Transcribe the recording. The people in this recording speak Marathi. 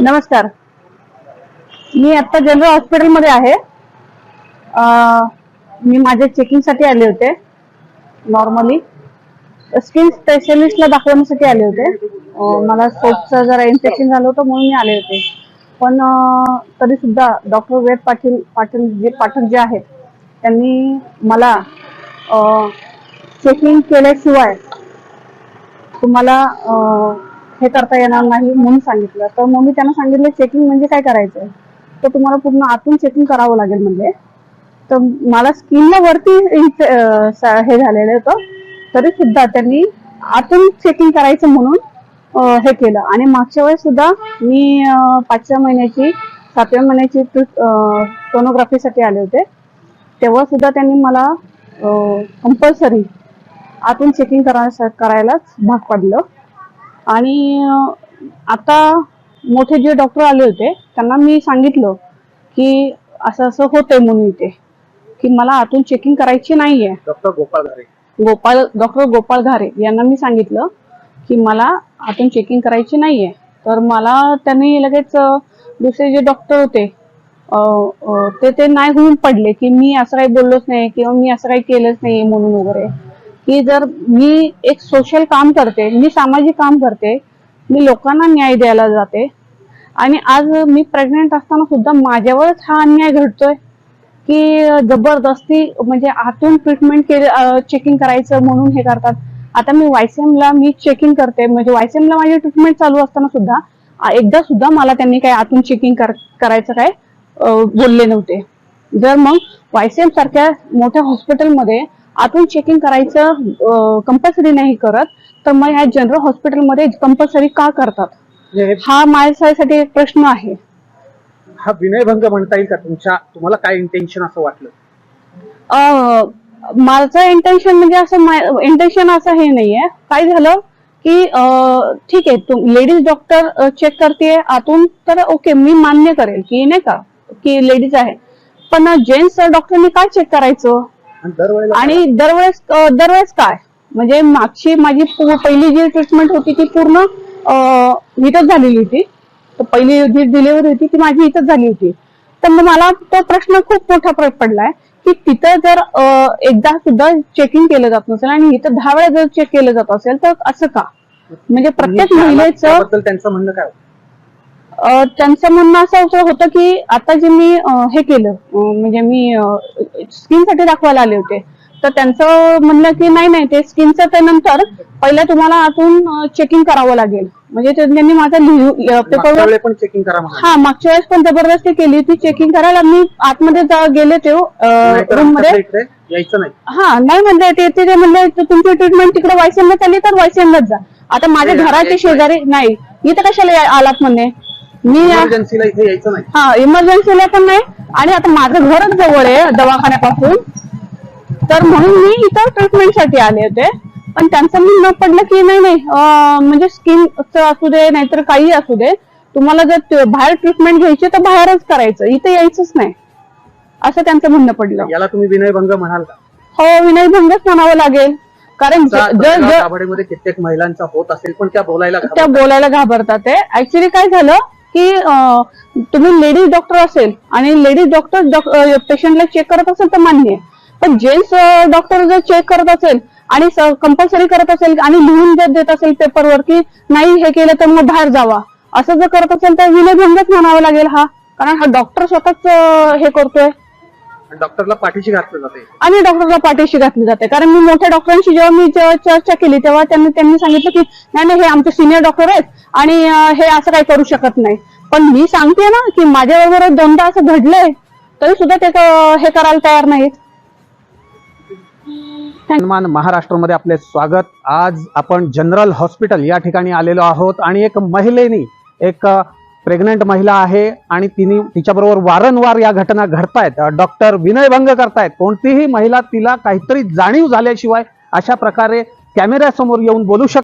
नमस्कार. मी आता जनरल हॉस्पिटलमध्ये आहे. मी माझ्या चेकिंगसाठी आले होते नॉर्मली स्किन स्पेशलिस्टला दाखवण्यासाठी आले होते. मला सोपचं जरा इन्फेक्शन झालं होतं म्हणून मी आले होते. पण तरी सुद्धा डॉक्टर वेद पाटील पाटील जे पाठक जे आहेत त्यांनी मला चेकिंग केल्याशिवाय तुम्हाला हे करता येणार नाही म्हणून सांगितलं. तर मग मी त्यांना सांगितलं चेकिंग म्हणजे काय करायचं तर तुम्हाला पूर्ण आतून चेकिंग करावं लागेल म्हणजे तर मला स्किनला वरती हे झालेलं होतं. तरी सुद्धा त्यांनी आतून चेकिंग करायचं म्हणून हे केलं. आणि मागच्या वेळेस सुद्धा मी पाचव्या महिन्याची सातव्या महिन्याची सोनोग्राफीसाठी आले होते. तेव्हा सुद्धा त्यांनी मला कंपल्सरी आतून चेकिंग करा करायलाच भाग पाडलं. आणि आता मोठे जे डॉक्टर आले होते त्यांना मी सांगितलं की असं असं होतंय म्हणून इथे. की मला आतून चेकिंग करायची नाहीये. डॉक्टर गोपाळ घारे. गोपाळ डॉक्टर गोपाळ घारे यांना मी सांगितलं की मला आतून चेकिंग करायची नाहीये. तर मला त्यांनी लगेच दुसरे जे डॉक्टर होते ते ते नाही होऊन पडले की मी असं काही बोललोच नाही किंवा मी असं काही केलंच नाही म्हणून वगैरे. की जर मी एक सोशल काम करते मी सामाजिक काम करते मी लोकांना न्याय द्यायला जाते आणि आज मी प्रेग्नेंट असताना सुद्धा माझ्यावरच हा अन्याय घडतोय की जबरदस्ती म्हणजे आतून ट्रीटमेंट केले चेकिंग करायचं म्हणून हे करतात. आता मी YCM ला मी चेकिंग करते म्हणजे YCM ला माझी ट्रीटमेंट चालू असताना सुद्धा एकदा सुद्धा मला त्यांनी काय आतून चेकिंग कर करायचं काय बोलले नव्हते. जर मग वायसीएम सारख्या मोठ्या हॉस्पिटलमध्ये आतून चेकिंग करायचं कंपल्सरी नाही करत तर मग ह्या जनरल हॉस्पिटलमध्ये कंपल्सरी का करतात? म्हणजे हे- माझ्यासाठी एक प्रश्न आहे. हा विनयभंग म्हणता येईल का तुमच्या? तुम्हाला काय इंटेन्शन असं वाटलं? माझं इंटेन्शन म्हणजे असं इंटेन्शन असं हे नाहीये. काय झालं की ठीक आहे लेडीज डॉक्टर चेक करते आतून तर ओके मी मान्य करेल की नाही का की लेडीज आहे पण जेंट्स डॉक्टरने काय चेक करायचं? आणि दरवेळेस दरवेळेस काय? म्हणजे मागची माझी पहिली जी ट्रीटमेंट होती ती पूर्ण इथंच झालेली होती. पहिली जी डिलिव्हरी होती ती माझी इथंच झाली होती. तर मग मला तो प्रश्न खूप मोठा पडलाय की तिथं जर एकदा सुद्धा चेकिंग केलं जात नसेल आणि इथं दहा वेळा जर चेक केलं जात असेल तर असं का? म्हणजे प्रत्येक महिलेचं त्यांचं म्हणणं काय त्यांचं म्हणणं असं होतं होतं की आता जे मी हे केलं म्हणजे मी स्किनसाठी दाखवायला आले होते. तर त्यांचं म्हणलं की नाही नाही ते स्किनचं ते नंतर पहिलं तुम्हाला आतून चेकिंग करावं लागेल. म्हणजे त्यांनी माझं चेकिंग करा म्हणा हा मागच्या वेळेस पण जबरदस्ती केली ती चेकिंग करायला. मी आतमध्ये गेले ते रूममध्ये हा नाही म्हणले ते ते म्हणले "तर तुमची ट्रीटमेंट तिकडे वायसीएम ला चालली तर वायसीएम लाच जा. आता माझ्या घराचे. शेजारी नाही इथं कशाला या- आलात म्हणणे मी इमर्जन्सीला इथे यायचं नाही. हा इमर्जन्सीला पण नाही. आणि आता माझं घरच जवळ आहे दवाखान्यापासून. तर म्हणून मी इथं ट्रीटमेंटसाठी आले होते. पण त्यांचं म्हणणं पडलं की नाही नाही म्हणजे स्किन असू दे नाहीतर काही असू दे. तुम्हाला जर बाहेर ट्रीटमेंट घ्यायची तर बाहेरच करायचं. इथे यायचंच नाही. असं त्यांचं म्हणणं पडलं. याला तुम्ही विनयभंग म्हणाल का? हो विनयभंगच म्हणावं लागेल. कारण कित्येक महिलांचा होत असेल पण त्या बोलायला त्या. बोलायला घाबरतात ते. ऍक्च्युली काय झालं? की तुम्ही लेडीज डॉक्टर असेल आणि लेडीज डॉक्टर पेशंटला चेक करत असेल तर मान्य आहे. पण जेंट्स डॉक्टर जर चेक करत असेल आणि कंपल्सरी करत असेल आणि लिहून जर देत असेल पेपरवर की नाही हे केलं तर मग बाहेर जावा. असं जर करत असेल तर विनयभंगच म्हणावा लागेल हा. कारण हा डॉक्टर स्वतःच हे करतोय. डॉक्टरला पाठीशी घातलं जाते. आणि डॉक्टरला पाठीशी घातली जाते. कारण मी मोठ्या डॉक्टरांशी जेव्हा मी चर्चा केली तेव्हा त्यांनी त्यांनी सांगितलं की नाही नाही हे आमचे सिनियर डॉक्टर आहेत आणि अं, हे असं काही करू शकत नाही. पण मी सांगते ना की माझ्या बरोबर दोनदा असं घडलंय तरी सुद्धा ते क- हे करायला तयार नाहीत. सन्मान महाराष्ट्रामध्ये आपले स्वागत. आज आपण जनरल हॉस्पिटल या ठिकाणी आलेलो आहोत आणि एक महिलेनी एक प्रेग्नंट महिला आहे आणि तिने तिच्याबरोबर वारंवार या घटना घडतायत. डॉक्टर विनयभंग करतायत कोणतीही महिला तिला काहीतरी जाणीव झाल्याशिवाय अशा प्रकारे कॅमेऱ्यासमोर येऊन बोलू शकते